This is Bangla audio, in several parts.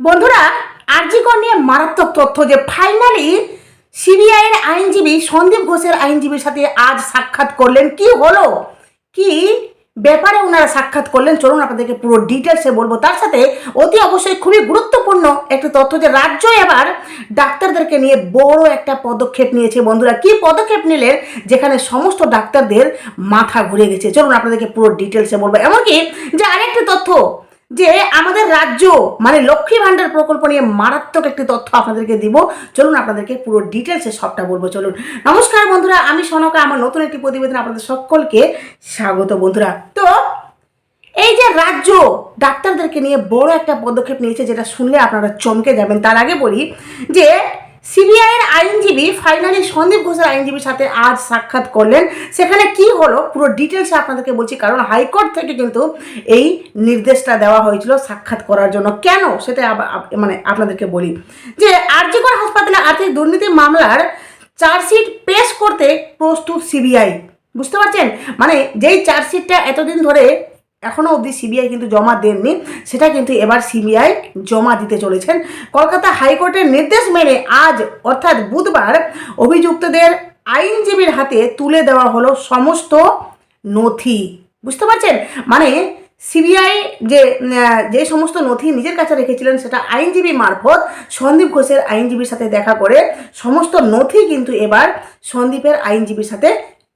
বন্ধুরা, আরজিকর নিয়ে মারাত্মক তথ্য যে ফাইনালি সিবিআইয়ের আইনজীবী সন্দীপ ঘোষের আইনজীবীর সাথে আজ সাক্ষাৎ করলেন। কি হলো? কি ব্যাপারে ওনারা সাক্ষাৎ করলেন? চলুন আপনাদেরকে পুরো ডিটেলসে বলব। তার সাথে অতি অবশ্যই খুবই গুরুত্বপূর্ণ একটি তথ্য যে রাজ্য এবার ডাক্তারদেরকে নিয়ে বড় একটা পদক্ষেপ নিয়েছে। বন্ধুরা, কি পদক্ষেপ নিলেন? যেখানে সমস্ত ডাক্তারদের মাথা ঘুরে গেছে। চলুন আপনাদেরকে পুরো ডিটেলসে বলব। এমনকি যে আরেকটি তথ্য যে আমাদের রাজ্য মানে লক্ষ্মী ভাণ্ডার প্রকল্প নিয়ে মারাত্মক একটি তথ্য আপনাদেরকে দিব। চলুন আপনাদেরকে পুরো ডিটেলসে সবটা বলব, চলুন। নমস্কার বন্ধুরা, আমি সনকা, আমার নতুন একটি প্রতিবেদন আপনাদের সকলকে স্বাগত বন্ধুরা। তো, এই যে রাজ্য ডাক্তারদেরকে নিয়ে বড় একটা পদক্ষেপ নিয়েছে, যেটা শুনলে আপনারা চমকে যাবেন। তার আগে বলি যে সিবিআইয়ের আইনজীবী ফাইনালি সন্দীপ ঘোষের আইনজীবীর সাথে আজ সাক্ষাৎ করলেন। সেখানে কি হলো পুরো ডিটেলসে আপনাদেরকে বলছি, কারণ হাইকোর্ট থেকে কিন্তু এই নির্দেশটা দেওয়া হয়েছিল সাক্ষাৎ করার জন্য। কেন? সেটা মানে আপনাদেরকে বলি। যে আরজিকর হাসপাতালে আর্থিক দুর্নীতি মামলার চার্জশিট পেশ করতে প্রস্তুত সিবিআই। বুঝতে পারছেন? মানে যেই চার্জশিটটা এতদিন ধরে এখনও অবধি সিবিআই কিন্তু জমা দেননি, সেটা কিন্তু এবার সিবিআই জমা দিতে চলেছেন। কলকাতা হাইকোর্টের নির্দেশ মেনে আজ, অর্থাৎ বুধবার, অভিযুক্তদের আইনজীবীর হাতে তুলে দেওয়া হলো সমস্ত নথি। বুঝতে পারছেন? মানে সিবিআই যে যে সমস্ত নথি নিজের কাছে রেখেছিলেন, সেটা আইনজীবী মারফত সন্দীপ ঘোষের আইনজীবীর সাথে দেখা করে সমস্ত নথি কিন্তু এবার সন্দীপের আইনজীবীর সাথে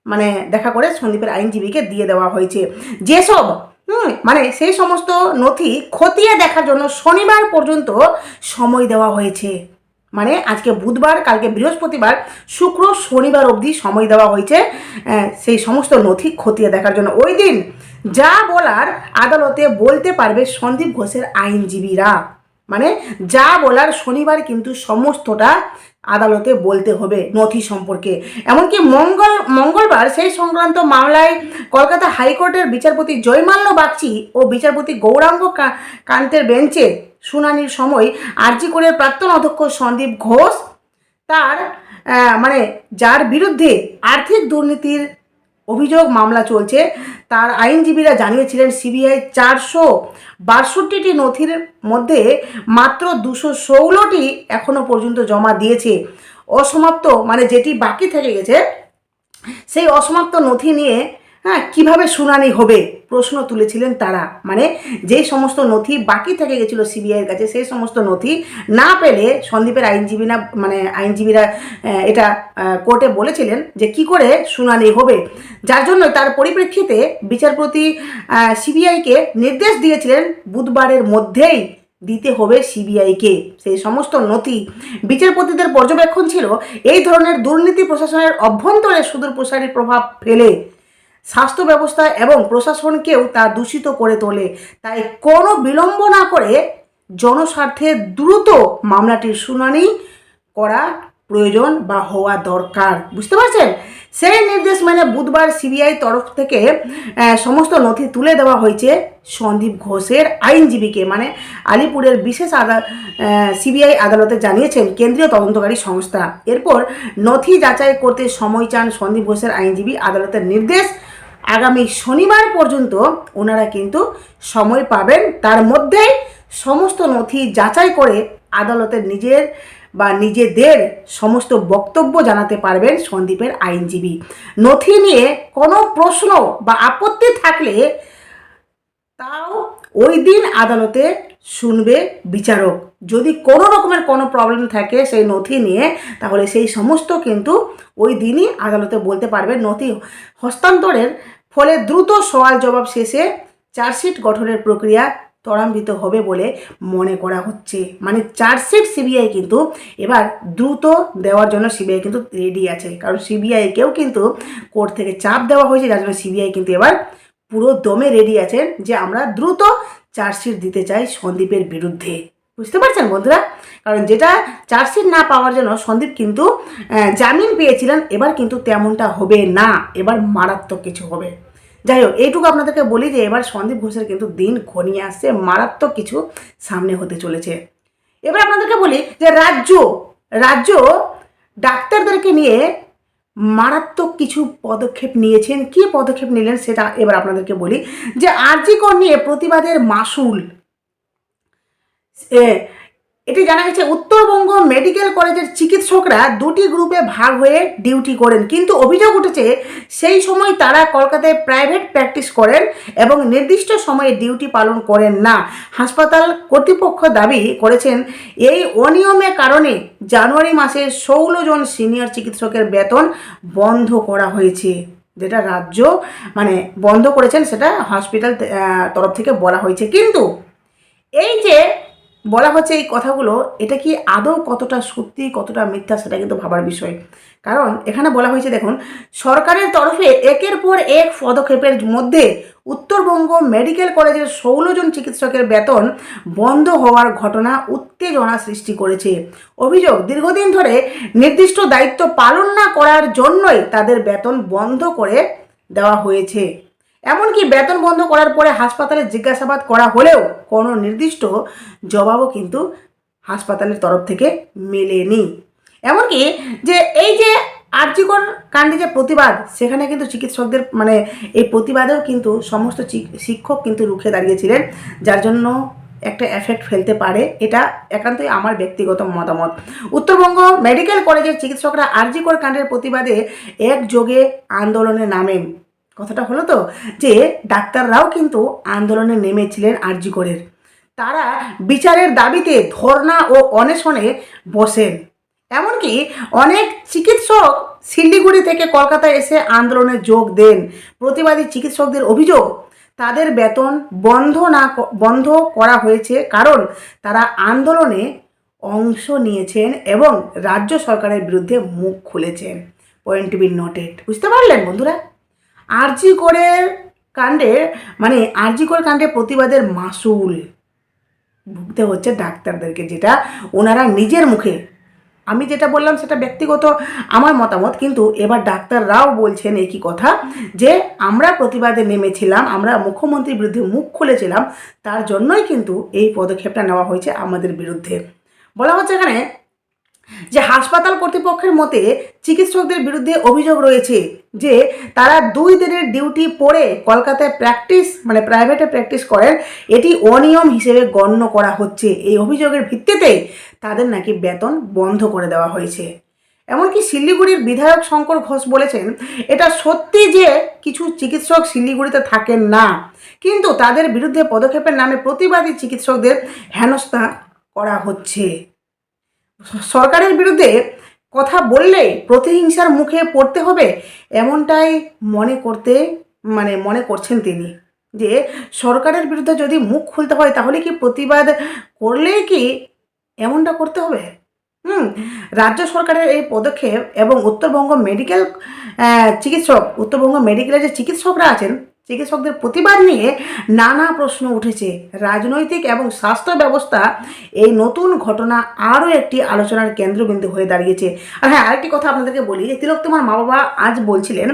মানে দেখা করে সন্দীপের আইনজীবীকে দিয়ে দেওয়া হয়েছে। যেসব হুম মানে সেই সমস্ত নথি খতিয়ে দেখার জন্য শনিবার পর্যন্ত সময় দেওয়া হয়েছে। মানে আজকে বুধবার, কালকে বৃহস্পতিবার, শুক্র, শনিবার অবধি সময় দেওয়া হয়েছে সেই সমস্ত নথি খতিয়ে দেখার জন্য। ওই দিন যা বলার আদালতে বলতে পারবে সন্দীপ ঘোষের আইনজীবীরা। মানে যা বলার শনিবার কিন্তু সমস্তটা আদালতে বলতে হবে নথি সম্পর্কে। এমনকি মঙ্গল, মঙ্গলবার সেই সংক্রান্ত মামলায় কলকাতা হাইকোর্টের বিচারপতি জয়মাল্য বাগচি ও বিচারপতি গৌরাঙ্গ কান্তের বেঞ্চে শুনানির সময় আরজি করে প্রাক্তন অধ্যক্ষ সন্দীপ ঘোষ তার মানে যার বিরুদ্ধে আর্থিক দুর্নীতির অভিযোগ মামলা চলছে। তার আইনজীবীরা জানিয়েছিলেন, সিবিআই চারশো বাষট্টিটি নথির মধ্যে মাত্র দুশো ষোলোটি এখনও পর্যন্ত জমা দিয়েছে। অসমাপ্ত মানে যেটি বাকি থেকে গেছে, সেই অসমাপ্ত নথি নিয়ে হ্যাঁ কীভাবে শুনানি হবে? প্রশ্ন তুলেছিলেন তারা। মানে যেই সমস্ত নথি বাকি থেকে গেছিল সিবিআইয়ের কাছে, সেই সমস্ত নথি না পেলে সন্দীপের আইনজীবীরা মানে আইনজীবীরা এটা কোর্টে বলেছিলেন যে কি করে শুনানি হবে। যার জন্য তার পরিপ্রেক্ষিতে বিচারপতি সিবিআইকে নির্দেশ দিয়েছিলেন বুধবারের মধ্যেই দিতে হবে সিবিআইকে। সেই সমস্ত নথি বিচারপতিদের পর্যবেক্ষণ ছিল, এই ধরনের দুর্নীতি প্রশাসনের অভ্যন্তরে সুদূর প্রসারী প্রভাব ফেলে। স্বাস্থ্য ব্যবস্থা এবং প্রশাসনকেও তা দূষিত করে তোলে। তাই কোনো বিলম্ব না করে জনস্বার্থে দ্রুত মামলাটির শুনানি করা প্রয়োজন বা হওয়া দরকার। বুঝতে পারছেন? সেই নির্দেশ মানে বুধবার সিবিআই তরফ থেকে সমস্ত নথি তুলে দেওয়া হয়েছে সন্দীপ ঘোষের আইনজীবীকে। মানে আলিপুরের বিশেষ আদা সিবিআই আদালতে জানিয়েছেন কেন্দ্রীয় তদন্তকারী সংস্থা। এরপর নথি যাচাই করতে সময় চান সন্দীপ ঘোষের আইনজীবী আদালতের নির্দেশ। আগামী শনিবার পর্যন্ত ওনারা কিন্তু সময় পাবেন। তার মধ্যে সমস্ত নথি যাচাই করে আদালতের নিজের বা নিজেদের সমস্ত বক্তব্য জানাতে পারবেন সন্দীপের আইনজীবী। নথি নিয়ে কোনো প্রশ্ন বা আপত্তি থাকলে তাও ওই দিন আদালতে শুনবে বিচারক। যদি কোনো রকমের কোনো প্রবলেম থাকে সেই নথি নিয়ে, তাহলে সেই সমস্ত কিন্তু ওই দিনই আদালতে বলতে পারবে। নথি হস্তান্তরের ফলে দ্রুত সওয়াল জবাব শেষে চার্জশিট গঠনের প্রক্রিয়া ত্বরান্বিত হবে বলে মনে করা হচ্ছে। মানে চার্জশিট সিবিআই কিন্তু এবার দ্রুত দেওয়ার জন্য সিবিআই কিন্তু রেডি আছে। কারণ সিবিআইকেও কিন্তু কোর্ট থেকে চাপ দেওয়া হয়েছে, যার জন্য সিবিআই কিন্তু এবার পুরো দমে রেডি আছেন যে আমরা দ্রুত চার্জশিট দিতে চাই সন্দীপের বিরুদ্ধে। বুঝতে পারছেন বন্ধুরা? কারণ যেটা চার্জশিট না পাওয়ার জন্য সন্দীপ কিন্তু জামিন পেয়েছিলেন, এবার কিন্তু তেমনটা হবে না। এবার মারাত্মক কিছু হবে। যাই হোক, এইটুকু আপনাদেরকে বলি যে এবার সন্দীপ ঘোষের কিন্তু দিন ঘনিয়ে আসছে, মারাত্মক কিছু সামনে হতে চলেছে। এবার আপনাদেরকে বলি যে রাজ্য রাজ্য ডাক্তারদেরকে নিয়ে মারাত্মক কিছু পদক্ষেপ নিয়েছেন। কি পদক্ষেপ নিলেন সেটা এবার আপনাদেরকে বলি যে আরজিকর নিয়ে প্রতিবাদের মাসুল এটি জানা গেছে, উত্তরবঙ্গ মেডিকেল কলেজের চিকিৎসকরা দুটি গ্রুপে ভাগ হয়ে ডিউটি করেন। কিন্তু অভিযোগ উঠেছে, সেই সময় তারা কলকাতায় প্রাইভেট প্র্যাকটিস করেন এবং নির্দিষ্ট সময়ে ডিউটি পালন করেন না। হাসপাতাল কর্তৃপক্ষ দাবি করেছেন, এই অনিয়মের কারণে জানুয়ারি মাসে ষোলো জন সিনিয়র চিকিৎসকের বেতন বন্ধ করা হয়েছে। যেটা রাজ্য মানে বন্ধ করেছেন, সেটা হসপিটাল তরফ থেকে বলা হয়েছে। কিন্তু এই যে বলা হচ্ছে এই কথাগুলো, এটা কি আদৌ কতটা সত্যি, কতটা মিথ্যা সেটা কিন্তু ভাবার বিষয়। কারণ এখানে বলা হয়েছে, দেখুন, সরকারের তরফে একের পর এক পদক্ষেপের মধ্যে উত্তরবঙ্গ মেডিকেল কলেজের ষোলো জন চিকিৎসকের বেতন বন্ধ হওয়ার ঘটনা উত্তেজনা সৃষ্টি করেছে। অভিযোগ, দীর্ঘদিন ধরে নির্দিষ্ট দায়িত্ব পালন না করার জন্যই তাদের বেতন বন্ধ করে দেওয়া হয়েছে। এমনকি বেতন বন্ধ করার পরে হাসপাতালে জিজ্ঞাসাবাদ করা হলেও কোনো নির্দিষ্ট জবাবও কিন্তু হাসপাতালের তরফ থেকে মেলেনি। এমনকি যে এই যে আর্যিকর কাণ্ডে যে প্রতিবাদ, সেখানে কিন্তু চিকিৎসকদের মানে এই প্রতিবাদেও কিন্তু সমস্ত শিক্ষক কিন্তু রুখে দাঁড়িয়েছিলেন, যার জন্য একটা এফেক্ট ফেলতে পারে, এটা একান্তই আমার ব্যক্তিগত মতামত। উত্তরবঙ্গ মেডিকেল কলেজের চিকিৎসকরা আরজিকর কাণ্ডের প্রতিবাদে একযোগে আন্দোলনে নামেন। কথাটা হলো তো যে ডাক্তাররাও কিন্তু আন্দোলনে নেমেছিলেন আরজিকরের তারা বিচারের দাবিতে ধর্ণা ও অনশনে বসেন। এমনকি অনেক চিকিৎসক শিলিগুড়ি থেকে কলকাতায় এসে আন্দোলনে যোগ দেন। প্রতিবাদী চিকিৎসকদের অভিযোগ, তাদের বেতন বন্ধ না বন্ধ করা হয়েছে কারণ তারা আন্দোলনে অংশ নিয়েছেন এবং রাজ্য সরকারের বিরুদ্ধে মুখ খুলেছেন। পয়েন্ট বি নোটেড বুঝতে পারলেন বন্ধুরা? আরজি করের কাণ্ডে মানে আরজি কর কাণ্ডে প্রতিবাদের মাসুল ভুগতে হচ্ছে ডাক্তারদেরকে, যেটা ওনারা নিজের মুখে, আমি যেটা বললাম সেটা ব্যক্তিগত আমার মতামত, কিন্তু এবার ডাক্তাররাও বলছেন একই কথা, যে আমরা প্রতিবাদে নেমেছিলাম, আমরা মুখ্যমন্ত্রীর বিরুদ্ধে মুখ খুলেছিলাম, তার জন্যই কিন্তু এই পদক্ষেপটা নেওয়া হয়েছে আমাদের বিরুদ্ধে। বলা হচ্ছে এখানে যে হাসপাতাল কর্তৃপক্ষের মতে চিকিৎসকদের বিরুদ্ধে অভিযোগ রয়েছে যে তারা দুই দিনের ডিউটি পড়ে কলকাতায় প্র্যাকটিস মানে প্রাইভেটে প্র্যাকটিস করেন, এটি অনিয়ম হিসেবে গণ্য করা হচ্ছে। এই অভিযোগের ভিত্তিতে তাদের নাকি বেতন বন্ধ করে দেওয়া হয়েছে। এমনকি শিলিগুড়ির বিধায়ক শঙ্কর ঘোষ বলেছেন, এটা সত্যি যে কিছু চিকিৎসক শিলিগুড়িতে থাকেন না, কিন্তু তাদের বিরুদ্ধে পদক্ষেপের নামে প্রতিবাদী চিকিৎসকদের হেনস্থা করা হচ্ছে। সরকারের বিরুদ্ধে কথা বললে প্রতিহিংসার মুখে পড়তে হবে এমনটাই মনে করতে মানে মনে করছেন তিনি। যে সরকারের বিরুদ্ধে যদি মুখ খুলতে হয় তাহলে কি প্রতিবাদ করলেই কি এমনটা করতে হবে? হুম, রাজ্য সরকারের এই পদক্ষেপ এবং উত্তরবঙ্গ মেডিকেল চিকিৎসক, উত্তরবঙ্গ মেডিকেলের যে চিকিৎসকরা আছেন চিকিৎসকদের প্রতিবাদ নিয়ে নানা প্রশ্ন উঠেছে। রাজনৈতিক এবং স্বাস্থ্য ব্যবস্থা এই নতুন ঘটনা আরও একটি আলোচনার কেন্দ্রবিন্দু হয়ে দাঁড়িয়েছে। আর হ্যাঁ আরেকটি কথা আপনাদেরকে বলি, যে তিলক তোমার মা বাবা আজ বলছিলেন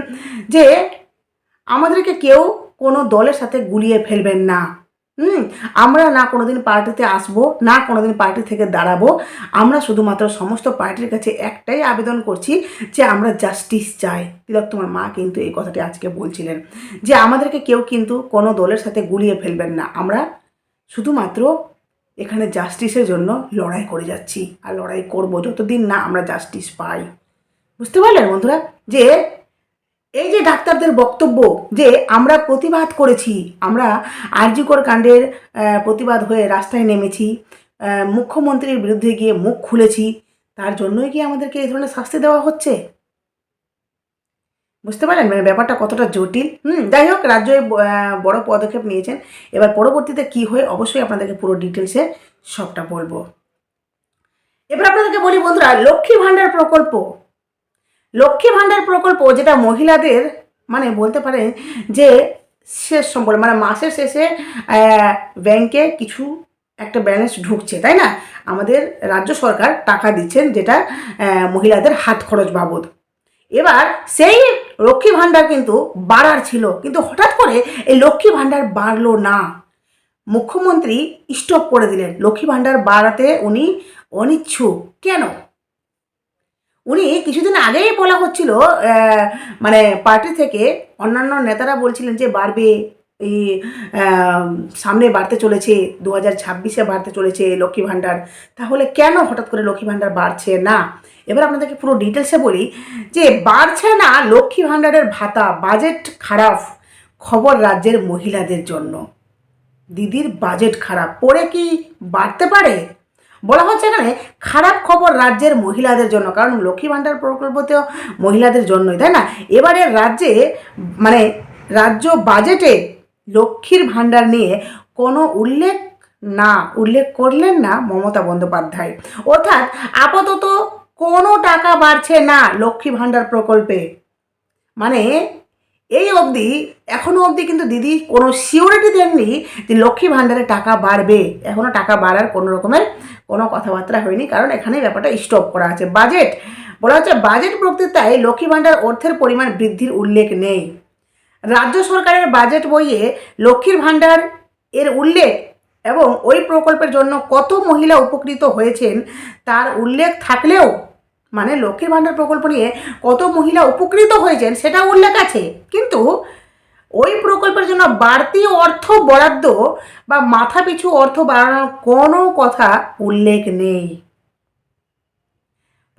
যে, আমাদেরকে কেউ কোনো দলের সাথে গুলিয়ে ফেলবেন না। হুম, আমরা না কোনোদিন পার্টিতে আসব, না কোনোদিন পার্টি থেকে দাঁড়াবো। আমরা শুধুমাত্র সমস্ত পার্টির কাছে একটাই আবেদন করছি যে আমরা জাস্টিস চাই। তিলক, তোমার মা কিন্তু এই কথাটি আজকে বলছিলেন যে আমাদেরকে কেউ কিন্তু কোনো দলের সাথে গুলিয়ে ফেলবেন না। আমরা শুধুমাত্র এখানে জাস্টিসের জন্য লড়াই করে যাচ্ছি আর লড়াই করব। যতদিন না আমরা জাস্টিস পাই। বুঝতে পারলেন বন্ধুরা? যে এই যে ডাক্তারদের বক্তব্য যে আমরা প্রতিবাদ করেছি, আমরা আরজিকর কাণ্ডের প্রতিবাদ হয়ে রাস্তায় নেমেছি মুখ্যমন্ত্রীর বিরুদ্ধে গিয়ে মুখ খুলেছি, তার জন্যই কি আমাদেরকে এই ধরনের শাস্তি দেওয়া হচ্ছে? বুঝতে পারলেন? মানে ব্যাপারটা কতটা জটিল? হুম, যাই হোক, রাজ্য বড় পদক্ষেপ নিয়েছেন। এবার পরবর্তীতে কি হয়, অবশ্যই আপনাদেরকে পুরো ডিটেলসে সবটা বলব। এবার আপনাদেরকে বলি বন্ধুরা, লক্ষ্মী ভাণ্ডার প্রকল্প। লক্ষ্মী ভাণ্ডার প্রকল্প যেটা মহিলাদের মানে বলতে পারেন যে শেষ সম্পর্ক মানে মাসের শেষে ব্যাংকে কিছু একটা ব্যালেন্স ঢুকছে, তাই না? আমাদের রাজ্য সরকার টাকা দিচ্ছেন যেটা মহিলাদের হাত খরচ বাবদ। এবার সেই লক্ষ্মী ভাণ্ডার কিন্তু বাড়ার ছিল, কিন্তু হঠাৎ করে এই লক্ষ্মী ভাণ্ডার বাড়লো না। মুখ্যমন্ত্রী স্টপ করে দিলেন। লক্ষ্মী ভাণ্ডার বাড়াতে উনি অনিচ্ছুক। কেন? উনি কিছুদিন আগেই বলা হচ্ছিল মানে পার্টি থেকে অন্যান্য নেতারা বলছিলেন যে বাড়বে, এই সামনে বাড়তে চলেছে দু হাজার ছাব্বিশে বাড়তে চলেছে লক্ষ্মী ভাণ্ডার। তাহলে কেন হঠাৎ করে লক্ষ্মী ভাণ্ডার বাড়ছে না? এবার আপনাদেরকে পুরো ডিটেলসে বলি যে বাড়ছে না লক্ষ্মী ভাণ্ডারের ভাতা বাজেট খারাপ। খবর রাজ্যের মহিলাদের জন্য। দিদির বাজেট খারাপ। পড়ে কি বাড়তে পারে? বলা হচ্ছে এখানে খারাপ খবর রাজ্যের মহিলাদের জন্য, কারণ লক্ষ্মী ভাণ্ডার প্রকল্পতেও মহিলাদের জন্যই, তাই না? এবারে রাজ্যে মানে রাজ্য বাজেটে লক্ষ্মীর ভাণ্ডার নিয়ে কোনো উল্লেখ না, উল্লেখ করলেন না মমতা বন্দ্যোপাধ্যায়। অর্থাৎ আপাতত কোনো টাকা বাড়ছে না লক্ষ্মী ভাণ্ডার প্রকল্পে। মানে এই অবধি এখনও অবধি কিন্তু দিদি কোনো সিওরিটি দেননি যে লক্ষ্মী ভাণ্ডারে টাকা বাড়বে। এখনও টাকা বাড়ার কোনো রকমের কোনো কথাবার্তা হয়নি, কারণ এখানে ব্যাপারটা স্টপ করা আছে। বাজেট বলা হচ্ছে বাজেট বক্তৃতায় লক্ষ্মী ভাণ্ডার অর্থের পরিমাণ বৃদ্ধির উল্লেখ নেই। রাজ্য সরকারের বাজেট বইয়ে লক্ষ্মীর ভাণ্ডার এর উল্লেখ এবং ওই প্রকল্পের জন্য কত মহিলা উপকৃত হয়েছেন তার উল্লেখ থাকলেও মানে লক্ষ্মীর ভাণ্ডার প্রকল্প নিয়ে কত মহিলা উপকৃত হয়েছেন সেটা উল্লেখ আছে। কিন্তু ওই প্রকল্পের জন্য বাড়তি অর্থ বরাদ্দ বা মাথাপিছু অর্থ বাড়ানোর কোনো কথা উল্লেখ নেই।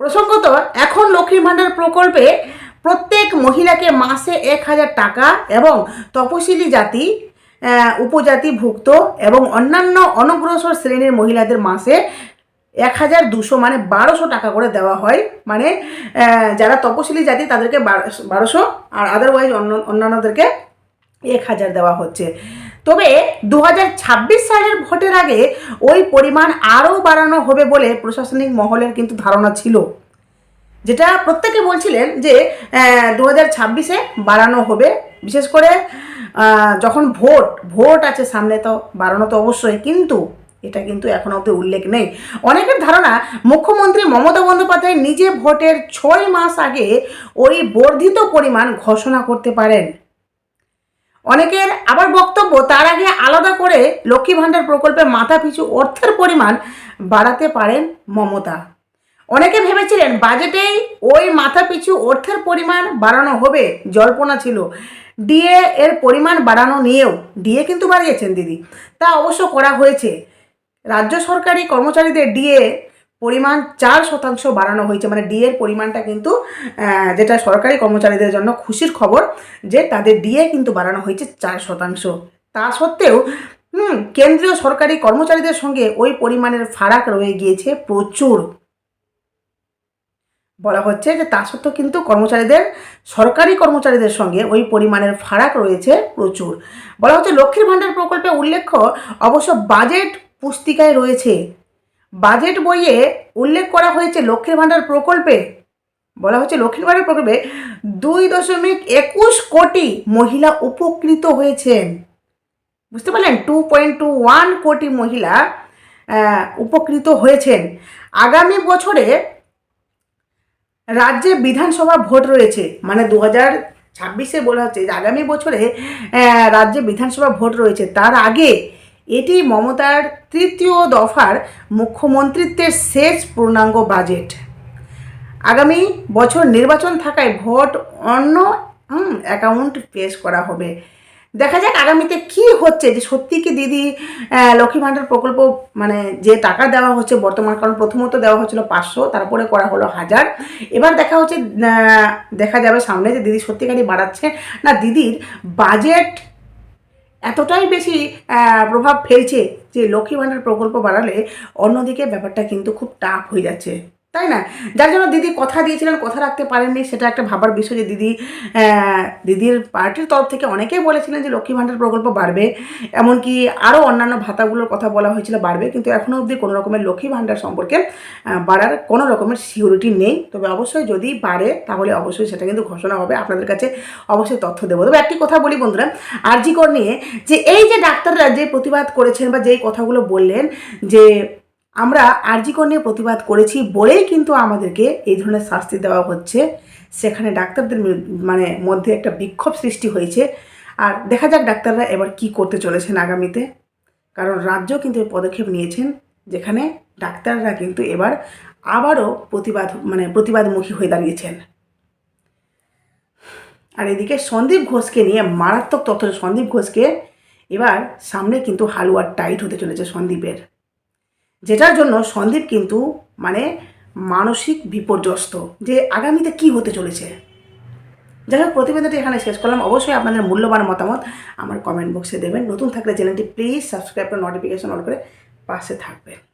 প্রসঙ্গত, এখন লক্ষ্মীর ভাণ্ডার প্রকল্পে প্রত্যেক মহিলাকে মাসে এক হাজার টাকা এবং তপশিলি জাতি উপজাতিভুক্ত এবং অন্যান্য অনগ্রসর শ্রেণির মহিলাদের মাসে এক হাজার দুশো মানে বারোশো টাকা করে দেওয়া হয়। মানে যারা তপশিলি জাতি, তাদেরকে বারোশো আর আদারওয়াইজ অন্য, অন্যান্যদেরকে এক হাজার দেওয়া হচ্ছে। তবে দু হাজার ছাব্বিশ সালের ভোটের আগে ওই পরিমাণ আরও বাড়ানো হবে বলে প্রশাসনিক মহলের কিন্তু ধারণা ছিল। যেটা প্রত্যেকে বলছিলেন যে দু হাজার ছাব্বিশে বাড়ানো হবে। বিশেষ করে যখন ভোট ভোট আছে সামনে তো, বাড়ানো তো অবশ্যই। কিন্তু এটা কিন্তু এখনও অব্দি উল্লেখ নেই। অনেকের ধারণা, মুখ্যমন্ত্রী মমতা বন্দ্যোপাধ্যায় নিজে ভোটের ছয় মাস আগে ওই বর্ধিত পরিমাণ ঘোষণা করতে পারেন। অনেকের আবার বক্তব্য, তার আগে আলাদা করে লক্ষ্মী ভাণ্ডার প্রকল্পে মাথা পিছু অর্থের পরিমাণ বাড়াতে পারেন মমতা। অনেকে ভেবেছিলেন বাজেটেই ওই মাথা পিছু অর্থের পরিমাণ বাড়ানো হবে, জল্পনা ছিল। ডিএ এর পরিমাণ বাড়ানো নিয়েও, ডিএ কিন্তু বাড়িয়েছেন দিদি। তা অবশ্য করা হয়েছে। রাজ্য সরকারি কর্মচারীদের ডিএ পরিমাণ চার শতাংশ বাড়ানো হয়েছে। মানে ডিএর পরিমাণটা কিন্তু যেটা সরকারি কর্মচারীদের জন্য খুশির খবর, যে তাদের ডিএ কিন্তু বাড়ানো হয়েছে চার শতাংশ। তা সত্ত্বেও, হুম, কেন্দ্রীয় সরকারি কর্মচারীদের সঙ্গে ওই পরিমাণের ফারাক রয়ে গিয়েছে প্রচুর। বলা হচ্ছে যে তা সত্ত্বেও কিন্তু কর্মচারীদের, সরকারি কর্মচারীদের সঙ্গে ওই পরিমাণের ফারাক রয়েছে প্রচুর। বলা হচ্ছে লক্ষ্মীর ভাণ্ডার প্রকল্পে উল্লেখ্য, অবশ্য বাজেট পুস্তিকায় রয়েছে। বাজেট বইয়ে উল্লেখ করা হয়েছে লক্ষ্মীর ভাণ্ডার প্রকল্পে, বলা হচ্ছে লক্ষ্মীর ভাণ্ডার প্রকল্পে দুই দশমিক একুশ কোটি মহিলা উপকৃত হয়েছেন। বুঝতে পারলেন? টু পয়েন্ট টু ওয়ান কোটি মহিলা উপকৃত হয়েছেন। আগামী বছরে রাজ্যে বিধানসভা ভোট রয়েছে মানে দু হাজার ছাব্বিশে বলা হচ্ছে যে আগামী বছরে রাজ্যে বিধানসভা ভোট রয়েছে। তার আগে এটি মমতার তৃতীয় দফার মুখ্যমন্ত্রিত্বের শেষ পূর্ণাঙ্গ বাজেট। আগামী বছর নির্বাচন থাকায় ভোট অন্য অ্যাকাউন্ট পেশ করা হবে। দেখা যাক আগামীতে কি হচ্ছে, যে সত্যি কি দিদি লক্ষ্মী ভাণ্ডার প্রকল্প মানে যে টাকা দেওয়া হচ্ছে, বর্তমান কারণ প্রথমত দেওয়া হচ্ছিল পাঁচশো, তারপরে করা হলো হাজার। এবার দেখা হচ্ছে দেখা যাবে সামনে যে দিদি সত্যিকারই বাড়াচ্ছে। না, দিদির বাজেট এতটাই বেশি প্রভাব ফেলছে যে লক্ষ্মী ভাণ্ডার প্রকল্প বাড়ালে অন্যদিকে ব্যাপারটা কিন্তু খুব টাফ হয়ে যাচ্ছে। তাই না? যার জন্য দিদি কথা দিয়েছিলেন, কথা রাখতে পারেননি, সেটা একটা ভাবার বিষয় যে দিদি দিদির পার্টির তরফ থেকে অনেকেই বলেছিলেন যে লক্ষ্মী ভাণ্ডার প্রকল্প বাড়বে, এমনকি আরও অন্যান্য ভাতাগুলোর কথা বলা হয়েছিল বাড়বে, কিন্তু এখনও অবধি কোনো রকমের লক্ষ্মী ভাণ্ডার সম্পর্কে বাড়ার কোনো রকমের সিউরিটি নেই। তবে অবশ্যই যদি বাড়ে, তাহলে অবশ্যই সেটা কিন্তু ঘোষণা হবে। আপনাদের কাছে অবশ্যই তথ্য দেবো। তবে একটি কথা বলি বন্ধুরা আরজিকর নিয়ে যে এই যে ডাক্তাররা যে প্রতিবাদ করেছেন বা যেই কথাগুলো বললেন যে আমরা আরজিকর নিয়ে প্রতিবাদ করেছি বলেই কিন্তু আমাদেরকে এই ধরনের শাস্তি দেওয়া হচ্ছে। সেখানে ডাক্তারদের মানে মধ্যে একটা বিক্ষোভ সৃষ্টি হয়েছে। আর দেখা যাক ডাক্তাররা এবার কি করতে চলেছেন আগামীতে। কারণ রাজ্য কিন্তু পদক্ষেপ নিয়েছেন, যেখানে ডাক্তাররা কিন্তু এবার আবারও প্রতিবাদ মানে প্রতিবাদমুখী হয়ে দাঁড়িয়েছেন। আর এদিকে সন্দীপ ঘোষকে নিয়ে মারাত্মক তথ্য, সন্দীপ ঘোষকে এবার সামনে কিন্তু হালুয়ার টাইট হতে চলেছে সন্দীপের। যেটার জন্য সন্দীপ কিন্তু মানে মানসিক বিপর্যস্ত যে আগামীতে কি হতে চলেছে। যাই হোক, প্রতিবেদনটি এখানে শেষ করলাম। অবশ্যই আপনাদের মূল্যবান মতামত আমার কমেন্ট বক্সে দেবেন। নতুন থাকলে চ্যানেলটি প্লিজ সাবস্ক্রাইব করে নোটিফিকেশন অন করে পাশে থাকবেন।